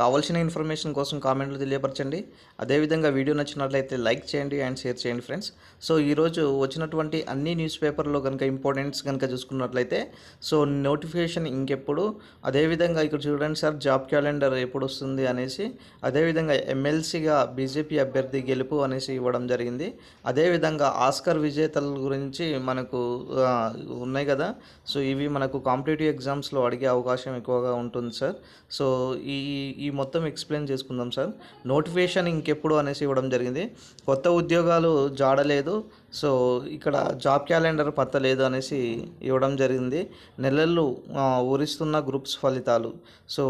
కావాల్సిన ఇన్ఫర్మేషన్ కోసం కామెంట్లు తెలియపరచండి. అదేవిధంగా వీడియో నచ్చినట్లయితే లైక్ చేయండి అండ్ షేర్ చేయండి ఫ్రెండ్స్. సో ఈరోజు వచ్చినటువంటి అన్ని న్యూస్ పేపర్లో కనుక ఇంపార్టెంట్స్ కనుక చూసుకున్నట్లయితే సో నోటిఫికేషన్ ఇంకెప్పుడు అదేవిధంగా ఇక్కడ చూడండి సార్ జాబ్ క్యాలెండర్ ఎప్పుడు వస్తుంది అనేసి అదేవిధంగా ఎమ్మెల్సీగా బీజేపీ అభ్యర్థి గెలుపు అనేసి ఇవ్వడం జరిగింది. అదేవిధంగా ఆస్కర్ విజేతల గురించి మనకు ఉన్నాయి కదా. సో ఇవి మనకు కాంపిటేటివ్ ఎగ్జామ్స్లో అడిగే అవకాశం ఎక్కువగా ఉంటుంది సార్. సో ఈ ఈ మొత్తం ఎక్స్ప్లెయిన్ చేసుకుందాం సార్ నోటిఫికేషన్ ఇంకెప్పుడు అనేసి ఇవ్వడం జరిగింది. కొత్త ఉద్యోగాలు జాడలేదు. సో ఇక్కడ జాబ్ క్యాలెండర్ పత్తలేదు అనేసి ఇవ్వడం జరిగింది. నెలలు ఊరిస్తున్న గ్రూప్స్ ఫలితాలు. సో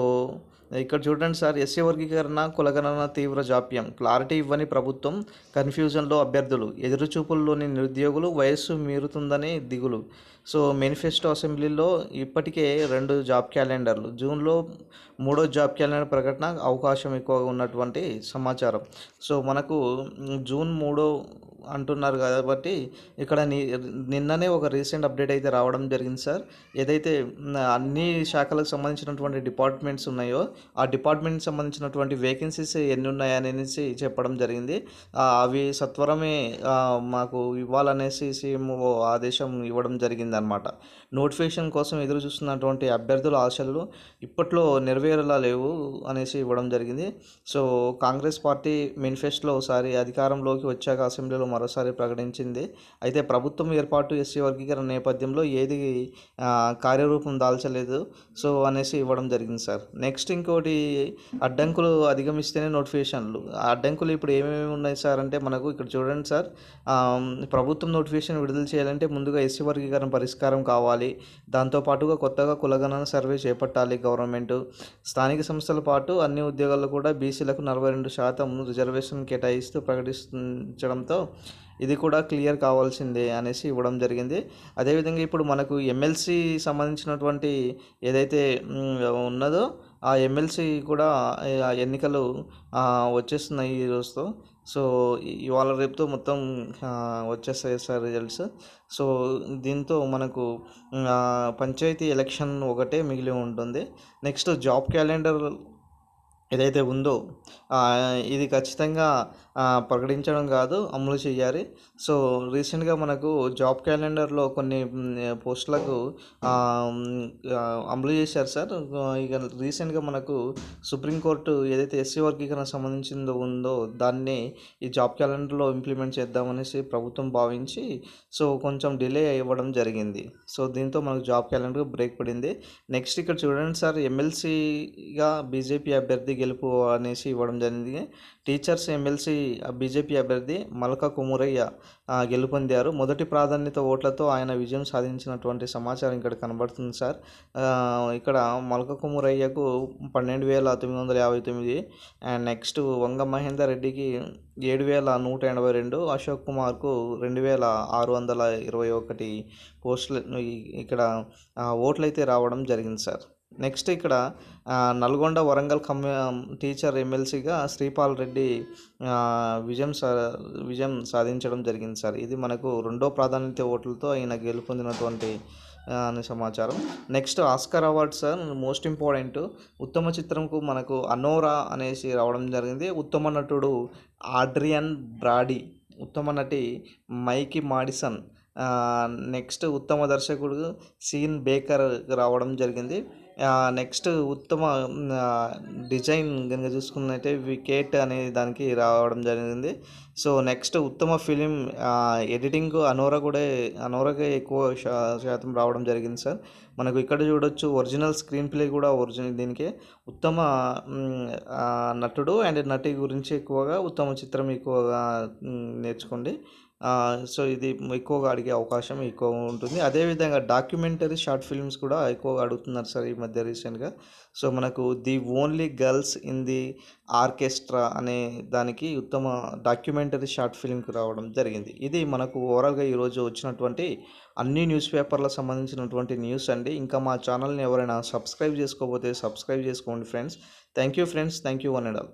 ఇక్కడ చూడండి సార్ ఎస్సీ వర్గీకరణ కులగణన తీవ్ర జాప్యం. క్లారిటీ ఇవ్వని ప్రభుత్వం కన్ఫ్యూజన్లో అభ్యర్థులు. ఎదురుచూపుల్లోని నిరుద్యోగులు వయస్సు మీరుతుందని దిగులు. సో మేనిఫెస్టో అసెంబ్లీలో ఇప్పటికే రెండు జాబ్ క్యాలెండర్లు. జూన్లో మూడో జాబ్ క్యాలెండర్ ప్రకటన అవకాశం ఎక్కువగా ఉన్నటువంటి సమాచారం. సో మనకు జూన్ మూడో అంటున్నారు కాబట్టి ఇక్కడ నిన్ననే ఒక రీసెంట్ అప్డేట్ అయితే రావడం జరిగింది సార్. ఏదైతే అన్ని శాఖలకు సంబంధించినటువంటి డిపార్ట్మెంట్స్ ఉన్నాయో ఆ డిపార్ట్మెంట్కి సంబంధించినటువంటి వేకెన్సీస్ ఎన్ని ఉన్నాయనేసి చెప్పడం జరిగింది. అవి సత్వరమే మాకు ఇవ్వాలనేసి సీఎంఓ ఆదేశం ఇవ్వడం జరిగిందనమాట. నోటిఫికేషన్ కోసం ఎదురు చూస్తున్నటువంటి అభ్యర్థుల ఆశలు ఇప్పట్లో నెరవేరేలా లేవు అనేసి ఇవ్వడం జరిగింది. సో కాంగ్రెస్ పార్టీ మేనిఫెస్టోలో ఒకసారి అధికారంలోకి వచ్చాక అసెంబ్లీలో మరోసారి ప్రకటించింది. అయితే ప్రభుత్వం ఏర్పాటు ఎస్సీ వర్గీకరణ నేపథ్యంలో ఏది కార్యరూపం దాల్చలేదు. సో అనేసి ఇవ్వడం జరిగింది సార్. నెక్స్ట్ ఇంకోటి అడ్డంకులు అధిగమిస్తేనే నోటిఫికేషన్లు. ఆ అడ్డంకులు ఇప్పుడు ఏమేమి ఉన్నాయి సార్ అంటే మనకు ఇక్కడ చూడండి సార్ ప్రభుత్వం నోటిఫికేషన్ విడుదల చేయాలంటే ముందుగా ఎస్సీ వర్గీకరణ పరిష్కారం కావాలి. దాంతోపాటుగా కొత్తగా కులగణన సర్వే చేపట్టాలి గవర్నమెంట్. స్థానిక సంస్థల పాటు అన్ని ఉద్యోగాల్లో కూడా బీసీలకు నలభై రెండు శాతం రిజర్వేషన్ కేటాయిస్తూ ప్రకటించడంతో ఇది కూడా క్లియర్ కావాల్సిందే అనేసి ఇవ్వడం జరిగింది. అదేవిధంగా ఇప్పుడు మనకు ఎమ్మెల్సీ సంబంధించినటువంటి ఏదైతే ఉన్నదో ఆ ఎమ్మెల్సీ కూడా ఆ ఎన్నికలు వచ్చేస్తున్నాయి ఈ రోజుతో. సో ఇవాళ రేపుతో మొత్తం వచ్చేస్తాయి సార్ రిజల్ట్స్. సో దీంతో మనకు పంచాయతీ ఎలక్షన్ ఒకటే మిగిలి ఉంటుంది. నెక్స్ట్ జాబ్ క్యాలెండర్ ఏదైతే ఉందో ఇది ఖచ్చితంగా ప్రకటించడం కాదు అమలు చేయాలి. సో రీసెంట్గా మనకు జాబ్ క్యాలెండర్లో కొన్ని పోస్టులకు అమలు చేశారు సార్. ఇక రీసెంట్గా మనకు సుప్రీంకోర్టు ఏదైతే ఎస్సీ వర్గీకరణ సంబంధించిందో ఉందో దాన్ని ఈ జాబ్ క్యాలెండర్లో ఇంప్లిమెంట్ చేద్దామనేసి ప్రభుత్వం భావించి సో కొంచెం డిలే ఇవ్వడం జరిగింది. సో దీంతో మనకు జాబ్ క్యాలెండర్ బ్రేక్ పడింది. నెక్స్ట్ ఇక్కడ చూడండి సార్ ఎమ్మెల్సీగా బీజేపీ అభ్యర్థి గెలుపు అనేసి ఇవ్వడం జరిగింది. టీచర్స్ ఎమ్మెల్సీ బీజేపీ అభ్యర్థి మల్క కుమురయ్య గెలుపొందారు మొదటి ప్రాధాన్యత ఓట్లతో ఆయన విజయం సాధించినటువంటి సమాచారం ఇక్కడ కనబడుతుంది సార్. ఇక్కడ మల్క కుమురయ్యకు పన్నెండు వేల తొమ్మిది వందల యాభై తొమ్మిది అండ్ నెక్స్ట్ వంగ మహేందర్ రెడ్డికి ఏడు వేల నూట ఎనభై రెండు అశోక్ కుమార్కు రెండు వేల ఆరు వందల ఇరవై ఒకటి పోస్టులు ఇక్కడ ఓట్లు అయితే రావడం జరిగింది సార్. నెక్స్ట్ ఇక్కడ నల్గొండ వరంగల్ కమ్యూ టీచర్ ఎమ్మెల్సీగా శ్రీపాల్ రెడ్డి విజయం సా విజయం సాధించడం జరిగింది సార్. ఇది మనకు రెండో ప్రాధాన్యత ఓట్లతో ఆయన గెలుపొందినటువంటి అనే సమాచారం. Next Oscar award sir most important. ఉత్తమ చిత్రంకు మనకు అనోరా అనేసి రావడం జరిగింది. ఉత్తమ నటుడు ఆడ్రియన్ బ్రాడీ ఉత్తమ నటి మైకి మాడిసన్ నెక్స్ట్ ఉత్తమ దర్శకుడు సీన్ బేకర్ రావడం జరిగింది. నెక్స్ట్ ఉత్తమ డిజైన్ కనుక చూసుకున్నట్టే వికెట్ అనే దానికి రావడం జరిగింది. సో నెక్స్ట్ ఉత్తమ ఫిలిం ఎడిటింగ్ అనోరా కూడా అనోరాకే ఎక్కువ శా- శాతం రావడం జరిగింది సార్. మనకు ఇక్కడ చూడొచ్చు ఒరిజినల్ స్క్రీన్ ప్లే కూడా ఒరిజినల్ దీనికి. ఉత్తమ నటుడు అండ్ నటి గురించి ఎక్కువగా ఉత్తమ చిత్రం ఎక్కువగా నేర్చుకోండి. సో ఇది ఎక్కువగా అడిగే అవకాశం ఎక్కువ ఉంటుంది. అదేవిధంగా డాక్యుమెంటరీ షార్ట్ ఫిల్మ్స్ కూడా ఎక్కువగా అడుగుతున్నారు సార్ ఈ మధ్య రీసెంట్గా. సో మనకు the only girls in the orchestra అనే దానికి ఉత్తమ డాక్యుమెంటరీ షార్ట్ ఫిల్మ్కి రావడం జరిగింది. ఇది మనకు ఓవరాల్గా ఈరోజు వచ్చినటువంటి అన్ని న్యూస్ పేపర్లకు సంబంధించినటువంటి న్యూస్ అండి. ఇంకా మా ఛానల్ని ఎవరైనా సబ్స్క్రైబ్ చేసుకోకపోతే సబ్స్క్రైబ్ చేసుకోండి friends. Thank you friends. Thank you one and all.